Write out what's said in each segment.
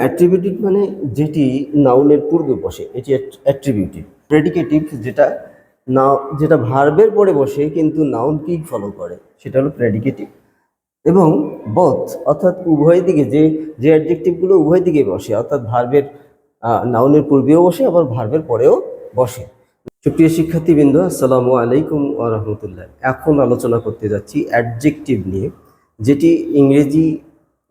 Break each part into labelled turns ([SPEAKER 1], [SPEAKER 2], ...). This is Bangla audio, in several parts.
[SPEAKER 1] অ্যাট্রিবিউটিভ মানে যেটি নাউনের পূর্বে বসে, এটি অ্যাট্রিবিউটিভ প্রেডিকেটিভ যেটা না যেটা ভার্বের পরে বসে, কিন্তু নাউনকেই ফলো করে, সেটা হলো প্রেডিকেটিভ এবং বথ অর্থাৎ উভয় দিকে যে যে অ্যাডজেক্টিভগুলো উভয় দিকে বসে, অর্থাৎ ভার্বের নাউনের পূর্বেও বসে, আবার ভার্বের পরেও বসে। সুপ্রিয় শিক্ষার্থীবৃন্দ, আসসালামু আলাইকুম ওয়া রাহমাতুল্লাহ। এখন আলোচনা করতে যাচ্ছি অ্যাডজেক্টিভ নিয়ে, যেটি ইংরেজি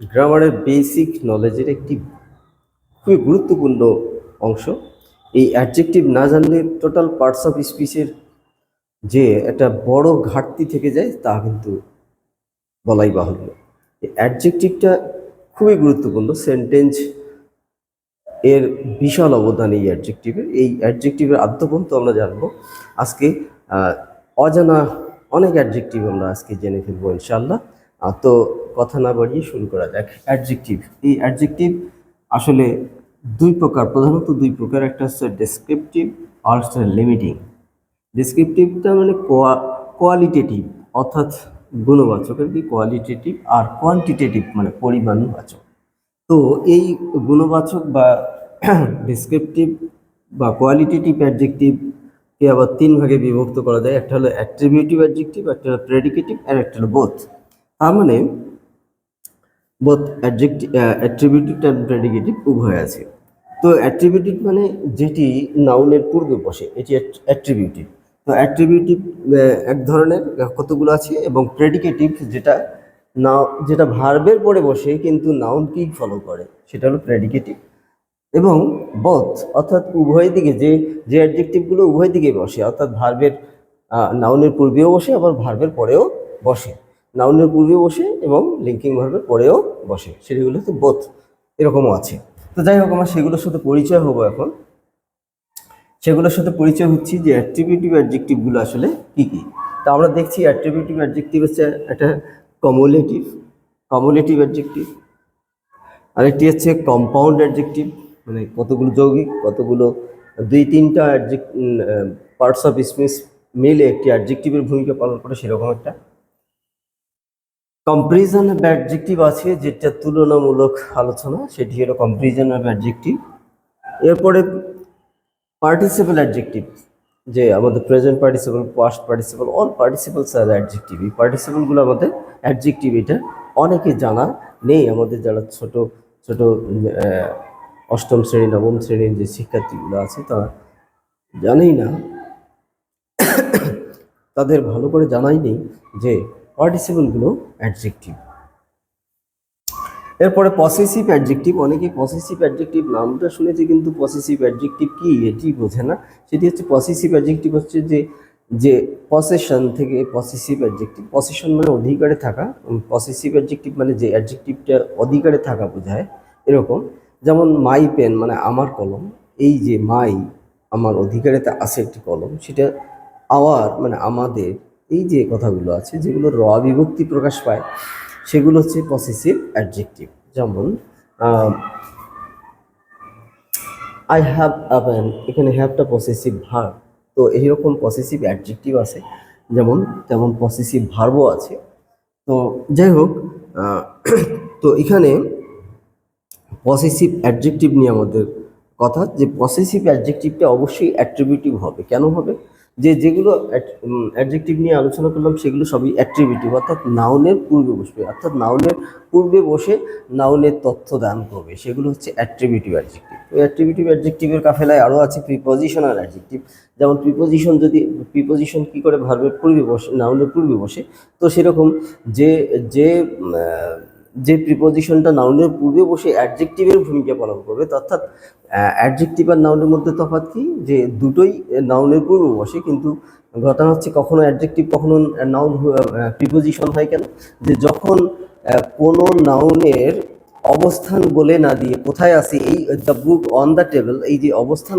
[SPEAKER 1] গ্রামারের বেসিক নলেজের একটি খুবই গুরুত্বপূর্ণ অংশ। এই অ্যাডজেক্টিভ না জানলে টোটাল পার্টস অফ স্পিচের যে একটা বড় ঘাটতি থেকে যায়, তা কিন্তু বলাই বাহুল্য। এই অ্যাডজেক্টিভটা খুবই গুরুত্বপূর্ণ। সেন্টেন্স এর বিশাল অবদান এই অ্যাডজেক্টিভের এই অ্যাডজেক্টিভের আদ্যপন্ত আমরা জানব। আজকে অজানা অনেক অ্যাডজেক্টিভ আমরা আজকে জেনে ফেলব ইনশাল্লাহ তো কথা না বাড়িয়ে শুরু করা যাক। অ্যাডজেক্টিভ এই অ্যাডজেক্টিভ আসলে দুই প্রকার, প্রধানত দুই প্রকার। একটা হচ্ছে ডেসক্রিপটিভ আর হচ্ছে লিমিটিং ডেসক্রিপটিভটা মানে কোয়ালিটেটিভ অর্থাৎ গুণবাচক আর কি কোয়ালিটেটিভ আর কোয়ান্টিটেটিভ মানে পরিমাণবাচক। তো এই গুণবাচক বা ডেসক্রিপটিভ বা কোয়ালিটেটিভ অ্যাডজেক্টিভকে আবার তিন ভাগে বিভক্ত করা যায়। একটা হলো অ্যাট্রিবিউটিভ অ্যাডজেক্টিভ একটা হলো প্রেডিকেটিভ আর একটা হলো বোথ তার মানে বোথ অ্যাট্রিবিউটিভ অ্যান্ড প্রেডিকেটিভ উভয় আছে। তো অ্যাট্রিবিউটিভ মানে যেটি নাউনের পূর্বে বসে, এটি অ্যাট্রিবিউটিভ তো অ্যাট্রিবিউটিভ এক ধরনের কতগুলো আছে এবং প্রেডিকেটিভ যেটা নাও যেটা ভার্বের পরে বসে কিন্তু নাউনকেই ফলো করে, সেটা হলো প্রেডিকেটিভ এবং বথ অর্থাৎ উভয় দিকে যে যে অ্যাডজেক্টিভগুলো উভয় দিকে বসে, অর্থাৎ ভার্বের নাউনের পূর্বেও বসে, আবার ভার্বের পরেও বসে। নাউনের পূর্বে বসে এবং লিঙ্কিং ভার্বের পরেও বসে। সেগুলো হচ্ছে বোথ এরকমও আছে। তো যাই হোক, আমার সেগুলোর সাথে পরিচয় হব এখন। সেগুলোর সাথে পরিচয় হচ্ছে যে অ্যাট্রিবিউটিভ অ্যাডজেক্টিভগুলো আসলে কি কি। তা আমরা দেখছি অ্যাট্রিবিউটিভ অ্যাডজেক্টিভ হচ্ছে একটা কমুলেটিভ কমুলেটিভ অ্যাডজেক্টিভ আরেকটি হচ্ছে কম্পাউন্ড অ্যাডজেক্টিভ মানে কতগুলো যৌগিক, কতগুলো দুই তিনটা অ্যাডজেক্ট পার্টস অফ স্পিচ মিলে একটি অ্যাডজেক্টিভের ভূমিকা পালন করে, সেরকম একটা কম্পারিজন অফ অ্যাডজেক্টিভ আছে, যেটা তুলনামূলক আলোচনা, সেটি হলো কম্পারিজন অফ অ্যাডজেক্টিভ এরপরে পার্টিসিপল অ্যাডজেক্টিভ যে আমাদের present participle past participle all participles আর অ্যাডজেক্টিভ এই পার্টিসিপলগুলো আমাদের অ্যাডজেক্টিভ এটা অনেকে জানা নেই। আমাদের যারা ছোট ছোট অষ্টম শ্রেণি, নবম শ্রেণির যে শিক্ষার্থীগুলো আছে, তারা জানেই না। তাদের ভালো করে জানাই নেই যে পার্টিসিপলগুলো অ্যাডজেক্টিভ। এরপরে পসেসিভ অ্যাডজেক্টিভ অনেকে পসেসিভ অ্যাডজেক্টিভ নামটা শুনেছে, কিন্তু পসেসিভ অ্যাডজেক্টিভ কি এটি বোঝে না। সেটি হচ্ছে পসেসিভ অ্যাডজেক্টিভ হচ্ছে যে যে পসেশন থেকে পসেসিভ অ্যাডজেক্টিভ পসেশন মানে অধিকারে থাকা পসেসিভ অ্যাডজেক্টিভ মানে যে অ্যাডজেক্টিভটা অধিকারে থাকা বোঝায়, এরকম। যেমন মাই পেন মানে আমার কলম, এই যে মাই আমার অধিকারেতে আছে একটি কলম, সেটা আওয়ার মানে আমাদের এই যে কথাগুলো আছে, যেগুলো র বিভক্তি প্রকাশ পায়, সেগুলো হচ্ছে পসেসিভ অ্যাডজেক্টিভ যেমন আই হ্যাভ আ এখানে হ্যাভটা পসেসিভ ভার্ব তো এইরকম পসেসিভ অ্যাডজেক্টিভ আছে, যেমন, তেমন পসেসিভ ভার্বও আছে। তো যাই হোক তো এখানে পসেসিভ অ্যাডজেক্টিভ নিয়ে আমাদের কথা, যে পসেসিভ অ্যাডজেক্টিভটা অবশ্যই অ্যাট্রিবিউটিভ হবে। কেন হবে? যে যেগুলো অ্যাডজেক্টিভ নিয়ে আলোচনা করলাম, সেগুলো সবই অ্যাট্রিবিউটিভ অর্থাৎ নাউনের পূর্বে বসবে, অর্থাৎ নাউনের পূর্বে বসে নাউনের তথ্য দান করবে, সেগুলো হচ্ছে অ্যাট্রিবিউটিভ অ্যাডজেক্টিভ তো অ্যাট্রিবিউটিভ অ্যাডজেক্টিভের কাফেলায় আরও আছে প্রিপোজিশনাল অ্যাডজেক্টিভ যেমন প্রিপোজিশন যদি প্রিপোজিশন কী করে ভার্বের পূর্বে বসে নাউনের পূর্বে বসে, তো সেরকম যে যে যে প্রিপোজিশনটা নাউনের পূর্বে বসে অ্যাডজেক্টিভের ভূমিকা পালন করবে, অর্থাৎ অ্যাডজেক্টিভ আর নাউনের মধ্যে তফাৎ কি? যে দুটোই নাউনের পূর্বে বসে, কিন্তু ঘটনা হচ্ছে কখনো অ্যাডজেক্টিভ কখনো নাউন প্রিপোজিশন হয় কেন? যে যখন কোনো নাউনের অবস্থান বলে না দিয়ে কোথায় আছে এই the book on the table এই যে অবস্থান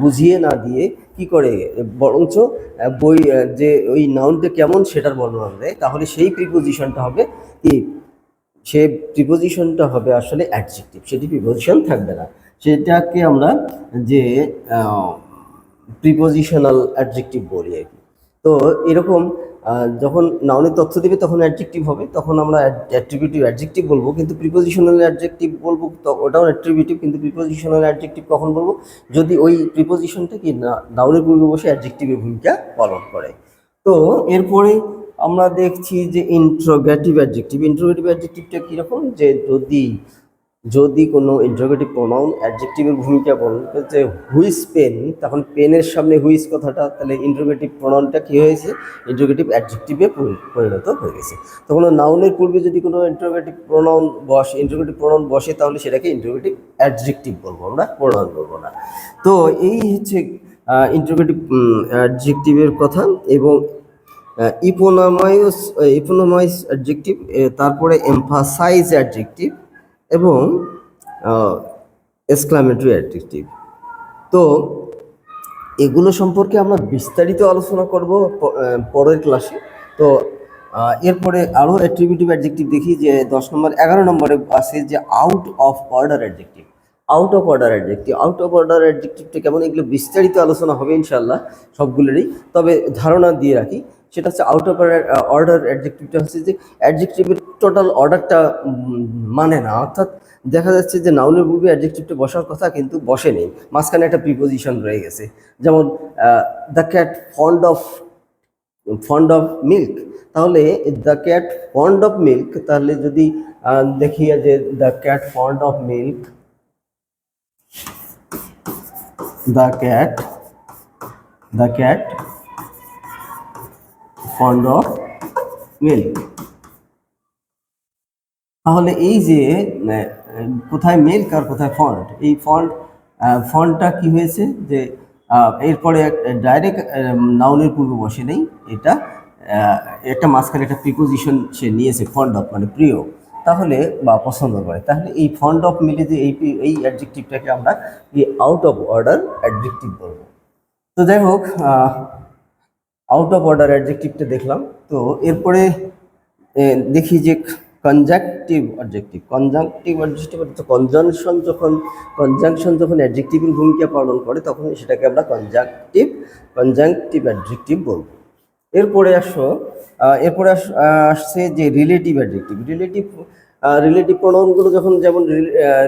[SPEAKER 1] বুঝিয়ে না দিয়ে কি করে? বরঞ্চ বই যে ওই নাউনটা কেমন সেটার বর্ণনা দেয়, তাহলে সেই প্রিপোজিশনটা হবে কি সে প্রিপোজিশনটা হবে আসলে অ্যাডজেক্টিভ সেটি প্রিপোজিশন থাকবে না। সেটাকে আমরা যে প্রিপোজিশনাল অ্যাডজেক্টিভ বলি আর কি। তো এরকম যখন নাউনের তথ্য দেবে তখন অ্যাডজেক্টিভ হবে, তখন আমরা অ্যাট্রিবিউটিভ অ্যাডজেক্টিভ বলব, কিন্তু প্রিপোজিশনাল অ্যাডজেক্টিভ বলব ওটাও অ্যাট্রিবিউটিভ কিন্তু প্রিপোজিশনাল অ্যাডজেক্টিভ কখন বলব? যদি ওই প্রিপোজিশনটা কি নাউনের পূর্বে বসে অ্যাডজেক্টিভের ভূমিকা পালন করে। তো এরপরে আমরা দেখছি যে ইন্ট্রোগেটিভ অ্যাডজেক্টিভ ইন্ট্রোগেটিভ অ্যাডজেক্টিভটা কীরকম? যে যদি যদি কোনো ইন্ট্রোগেটিভ প্রোনাউন অ্যাডজেক্টিভের ভূমিকা করে যে হুইস পেন তখন পেনের সামনে হুইস কথাটা, তাহলে ইন্ট্রোগেটিভ প্রোনাউনটা কী হয়েছে? ইন্ট্রোগেটিভ অ্যাডজেক্টিভে পরিণত হয়ে গেছে। তখন নাউনের পূর্বে যদি কোনো ইন্ট্রোগেটিভ প্রোনাউন বসে ইন্ট্রোগেটিভ প্রোনাউন বসে, তাহলে সেটাকে ইন্ট্রোগেটিভ অ্যাডজেক্টিভ বলব আমরা প্রোনাউন বলব না। তো এই হচ্ছে ইন্ট্রোগেটিভ অ্যাডজেক্টিভের কথা এবং ইপোনামাইস ইপোনামাইজ অ্যাডজেক্টিভ তারপরে এমফাসাইজ অ্যাডজেক্টিভ এবং এক্সক্লামেটরি অ্যাডজেক্টিভ তো এগুলো সম্পর্কে আমরা বিস্তারিত আলোচনা করব পরের ক্লাসে তো এরপরে আরও অ্যাট্রিবিউটিভ অ্যাডজেক্টিভ দেখি যে দশ নম্বর, এগারো নম্বরে আছে যে out of order adjective out of order adjective out of order অ্যাডজেক্টিভটা কেমন? এগুলো বিস্তারিত আলোচনা হবে ইনশাল্লাহ সবগুলোরই। তবে ধারণা দিয়ে রাখি সেটা হচ্ছে আউট অফ অর্ডার অ্যাডজেক্টিভটা হচ্ছে যে অ্যাডজেক্টিভের টোটাল অর্ডারটা মানে না। অর্থাৎ দেখা যাচ্ছে যে নাউনের পূর্বে অ্যাডজেক্টিভটা বসার কথা কিন্তু বসে নেই মাঝখানে একটা প্রিপোজিশন রয়ে গেছে। যেমন the cat fond of fond of milk তাহলে the cat fond of milk তাহলে যদি দেখি যে the cat fond of milk the cat the cat fond of milk তাহলে এই যে কোথায় মিল্ক আর কোথায় ফন্ট এই ফন্ট ফন্টটা কি হয়েছে? যে এরপরে ডাইরেক্ট নাউনের পূর্বে বসে নেই। এটা একটা মাঝখানে একটা প্রিপোজিশন সে নিয়েছে, ফন্ড অফ মানে প্রিয় তাহলে, বা পছন্দ করে। তাহলে এই ফন্ড অফ মিলে যে এই এই অ্যাডজেক্টিভটাকে আমরা এই আউট অফ অর্ডার অ্যাডজেক্টিভ বলব। তো যাই হোক আউট অফ অর্ডার অ্যাডজেক্টিভটা দেখলাম। তো এরপরে দেখি যে কনজাংটিভ অবজেক্টিভ কনজাংটিভ অবজেক্টিভ অর্থাৎ কনজাংশন যখন কনজাংশন যখন অ্যাডজেক্টিভের ভূমিকা পালন করে, তখন সেটাকে আমরা কনজাংটিভ কনজাংটিভ অ্যাডজেক্টিভ বলব। এরপরে আসো এরপরে আস- আসছে যে রিলেটিভ অ্যাডজেক্টিভ রিলেটিভ রিলেটিভ প্রণয়নগুলো যখন যেমন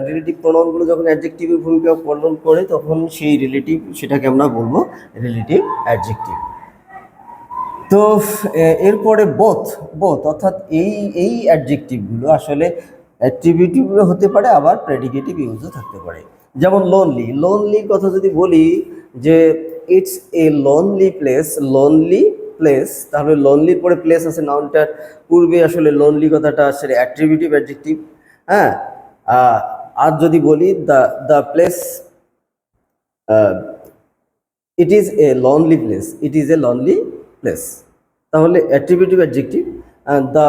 [SPEAKER 1] রিলেটিভ প্রণয়নগুলো যখন অ্যাডজেক্টিভের ভূমিকা পালন করে, তখন সেই রিলেটিভ সেটাকে আমরা বলব রিলেটিভ অ্যাডজেক্টিভ তো এরপরে বোথ বোথ অর্থাৎ এই এই অ্যাডজেক্টিভগুলো আসলে অ্যাট্রিবিউটিভও হতে পারে, আবার প্রেডিকেটিভ ইউজও থাকতে পারে। যেমন লোনলি লোনলির কথা যদি বলি, যে it's a lonely place lonely place তাহলে লোনলির পরে প্লেস আছে নাউনটার পূর্বে আসলে লোনলি কথাটা আসলে অ্যাট্রিবিউটিভ অ্যাডজেক্টিভ হ্যাঁ? আর যদি বলি the the place it is a lonely place it is a lonely place. তাহলে attributive adjective the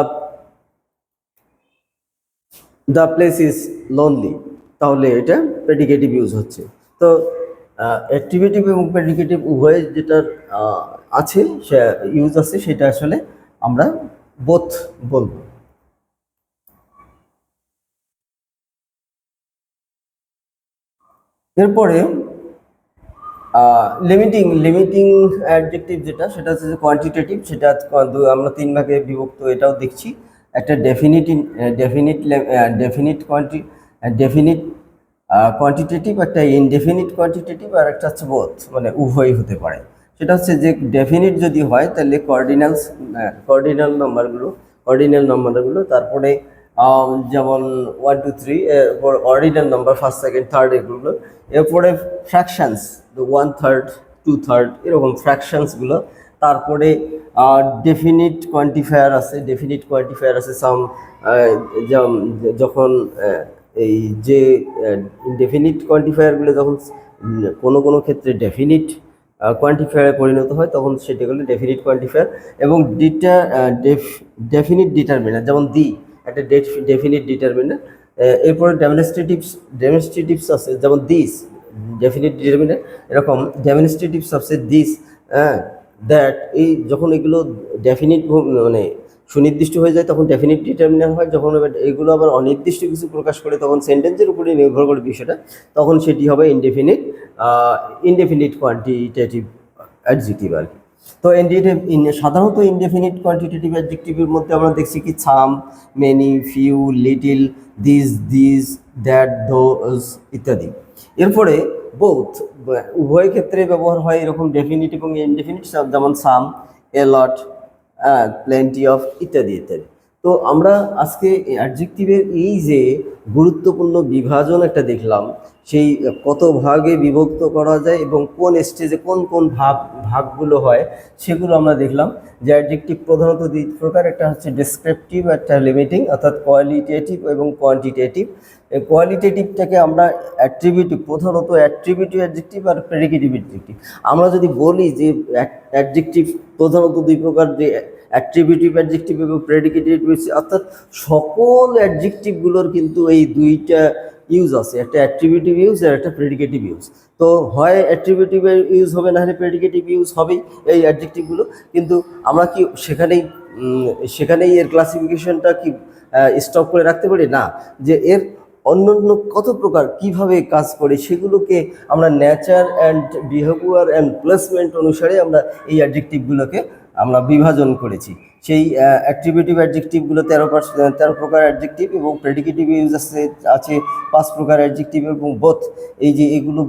[SPEAKER 1] the place is lonely তাহলে এটা প্রেডিকেটিভ ইউজ হচ্ছে। তো অ্যাক্টিভিটিভ এবং প্রেডিকেটিভ উভয় যেটার আছে, সে ইউজ আছে, সেটা আসলে আমরা বোথ বলব। এরপরে লিমিটিং লিমিটিং অ্যাডজেক্টিভ যেটা, সেটা হচ্ছে যে কোয়ান্টিটেটিভ সেটা আমরা তিন ভাগে বিভক্ত, এটাও দেখছি। একটা definite definite definite কোয়ান্টি definite quantitative একটা ইনডেফিনিট কোয়ান্টিটেটিভ আর একটা হচ্ছে বোথ মানে উভয়ই হতে পারে। সেটা হচ্ছে যে ডেফিনিট যদি হয়, তাহলে কর্ডিনালস কর্ডিনাল নাম্বারগুলো কর্ডিনাল নাম্বারগুলো তারপরে যেমন ওয়ান টু থ্রি এরপর ordinal number first second third এগুলো। এরপরে fractions one third two third এরকম ফ্র্যাকশনসগুলো তারপরে ডেফিনিট কোয়ান্টিফায়ার আছে ডেফিনিট কোয়ান্টিফায়ার আছে সাম যখন এই যে ডেফিনিট কোয়ান্টিফায়ারগুলো যখন, কোনো কোনো ক্ষেত্রে ডেফিনিট কোয়ান্টিফায়ারে পরিণত হয়, তখন সেটি হলো ডেফিনিট কোয়ান্টিফায়ার এবং ডিটা ডেফিনিট ডিটারমিনার যেমন দি একটা ডেফিনিট ডিটারমিনার এরপরে ডেমনস্ট্রেটিভস ডেমনস্ট্রেটিভস আছে যেমন দিস ডেফিনিট ডিটারমিনার এরকম ডেমনস্ট্রেটিভস আছে দিস হ্যাঁ দ্যাট এই যখন এগুলো ডেফিনিট মানে সুনির্দিষ্ট হয়ে যায় তখন ডেফিনিট ডিটারমিনার হয়, যখন এগুলো আবার অনির্দিষ্ট কিছু প্রকাশ করে তখন সেন্টেন্সের উপরে নির্ভর করে বিষয়টা, তখন সেটি হবে ইনডেফিনিট ইনডেফিনিট কোয়ান্টিটেটিভ অ্যাডজেক্টিভ আর কি। তো সাধারণত ইনডেফিনিট কোয়ান্টিটেটিভ অ্যাডজেক্টিভের মধ্যে আমরা দেখছি কি some many few little this this that those ইত্যাদি। এরপরে বোথ উভয় ক্ষেত্রে ব্যবহার হয় এরকম ডেফিনিট এবং ইনডেফিনিট যেমন সাম এ লট প্লেন্টি অফ ইত্যাদি ইত্যাদি। তো আমরা আজকে অ্যাডজেক্টিভের এই যে গুরুত্বপূর্ণ বিভাজন একটা দেখলাম, সেই কত ভাগে বিভক্ত করা যায় এবং কোন স্টেজে কোন কোন ভাগ ভাগগুলো হয় সেগুলো আমরা দেখলাম, যে অ্যাডজেক্টিভ প্রধানত দুই প্রকার, একটা হচ্ছে ডেসক্রিপটিভ একটা লিমিটিং অর্থাৎ কোয়ালিটেটিভ এবং কোয়ান্টিটেটিভ কোয়ালিটেটিভটাকে আমরা অ্যাট্রিবিউটিভ প্রধানত অ্যাট্রিবিউটিভ অ্যাডজেক্টিভ আর প্রেডিকেটিভ অ্যাডজেক্টিভ আমরা যদি বলি যে অ্যাডজেক্টিভ প্রধানত দুই প্রকার যে অ্যাট্রিবিউটিভ অ্যাডজেক্টিভ এবং প্রেডিকেটিভ অর্থাৎ সকল অ্যাডজেক্টিভগুলোর কিন্তু এই দুইটা ইউজ আছে। একটা অ্যাট্রিবিউটিভ ইউজ আর একটা প্রেডিকেটিভ ইউজ তো হয় অ্যাট্রিবিউটিভ ইউজ হবে, না হলে প্রেডিকেটিভ ইউজ হবেই এই অ্যাডজেক্টিভগুলো কিন্তু আমরা কি সেখানেই সেখানেই এর ক্লাসিফিকেশনটা কি স্টপ করে রাখতে পারি? না। যে এর অন্যান্য কত প্রকার কীভাবে কাজ করে সেগুলোকে আমরা nature and behaviour and placement অনুসারে আমরা এই অ্যাডজেক্টিভগুলোকে আমরা বিভাজন করেছি। সেই অ্যাট্রিবিউটিভ অ্যাডজেক্টিভগুলো তেরো তেরো প্রকার অ্যাডজেক্টিভ এবং প্রেডিকেটিভ ইউজ আছে আছে পাঁচ প্রকার অ্যাডজেক্টিভ এবং বোথ এই যে এগুলো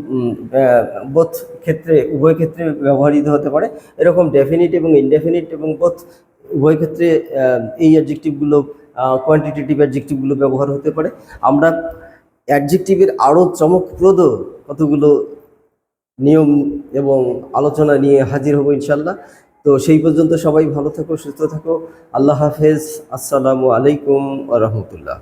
[SPEAKER 1] বোথ ক্ষেত্রে, উভয় ক্ষেত্রে ব্যবহৃত হতে পারে। এরকম ডেফিনিট এবং ইনডেফিনিট এবং বোথ উভয় ক্ষেত্রে এই অ্যাডজেক্টিভগুলো কোয়ান্টিটেটিভ অ্যাডজেক্টিভগুলো ব্যবহার হতে পারে। আমরা অ্যাডজেক্টিভের আরও চমকপ্রদ কতগুলো নিয়ম এবং আলোচনা নিয়ে হাজির হব ইনশাল্লাহ তো সেই পর্যন্ত সবাই ভালো থাকো, সুস্থ থাকো। আল্লাহ হাফেজ। আসসালামু আলাইকুম রহমতুল্লাহ।